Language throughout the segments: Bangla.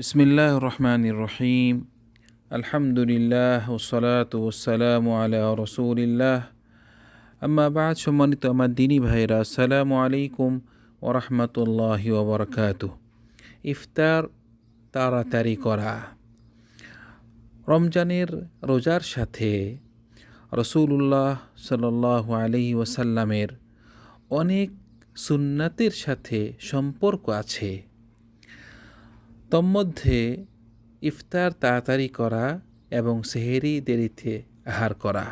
বিসমিল্লাহ রহমান রহিম আলহামদুলিল্লাহ ওসলাত ওসালাম আলা রসুলিল্লাহ আম্মা বাদ সম্মানিত আমার দিনী ভাইরা আসসালামু আলাইকুম ওরহমতুল্লাহ ওবরকাত ইফতার তাড়াতাড়ি করা রমজানের রোজার সাথে রসুল্লাহ সাল আলহি ওসাল্লামের অনেক সুন্নাতের সাথে সম্পর্ক আছে। তন্মধ্যে, ইফতার তাড়াতাড়ি করা এবং সেহেরি দেরিতে আহার করা।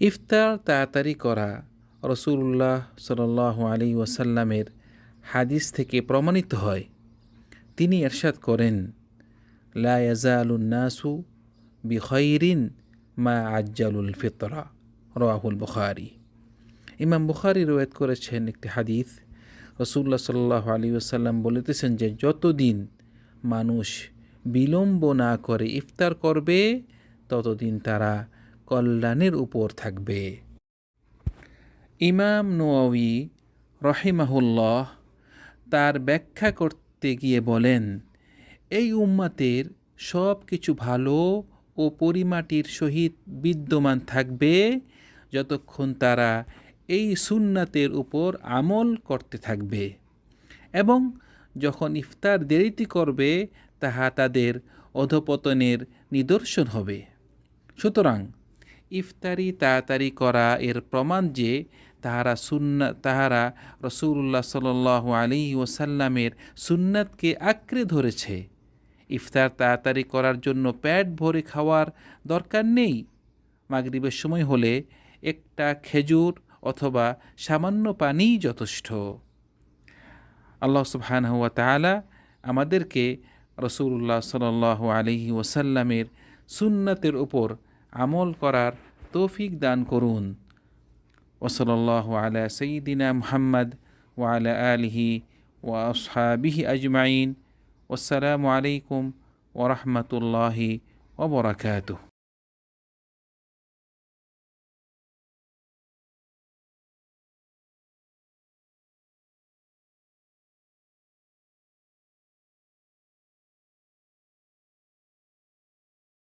ইফতার তাড়াতাড়ি করা রসুল্লাহ সাল আলী ওয়াসাল্লামের হাদিস থেকে প্রমাণিত হয়। তিনি এরশাদ করেন লায়াজালুন্নাসু বিখৈরিন মা আজ্জালুল ফিতরা রাহুল বুখারি। ইমাম বুখারি রোয়েত করেছেন একটি হাদিস রসুল্লা সাল্লাহ আলী আসাল্লাম বলিতেছেন যে, যতদিন মানুষ বিলম্ব না করে ইফতার করবে, ততদিন তারা কল্যাণের উপর থাকবে। ইমাম নোয়াবি রহিমাহুল্লাহ তার ব্যাখ্যা করতে গিয়ে বলেন, এই উম্মাতের সব কিছু ভালো ও পরিমাটির সহিত বিদ্যমান থাকবে, যতক্ষণ তারা এই সুন্নাতের উপর আমল করতে থাকবে এবং যখন ইফতার দেরিতে করবে, তাহা তাদের অধপতনের নিদর্শন হবে। সুতরাং ইফতারি তাড়াতাড়ি করা এর প্রমাণ যে তাহারা সুন্না, তাহারা রসুল্লাহ সাল আলী ওসাল্লামের সুন্নাতকে আঁকড়ে ধরেছে। ইফতার তাড়াতাড়ি করার জন্য প্যাট ভরে খাওয়ার দরকার নেই। মাগরিবের সময় হলে একটা খেজুর অথবা সামান্য পানিই যথেষ্ট। আল্লাহ সুবহান হুয়া তালা আমাদেরকে রসুল্লাহ সাল আলহি ওসাল্লামের সুন্নাতের উপর আমল করার তৌফিক দান করুন। ওসলাল্লাহ আলা সঈদিনা মুহাম্মদ ওয়ালা আলিহি ওয়া আসহাবিহি আজমাইন। আসসালামু আলাইকুম ওরহমতুল্লাহি ওবরাকাতুহ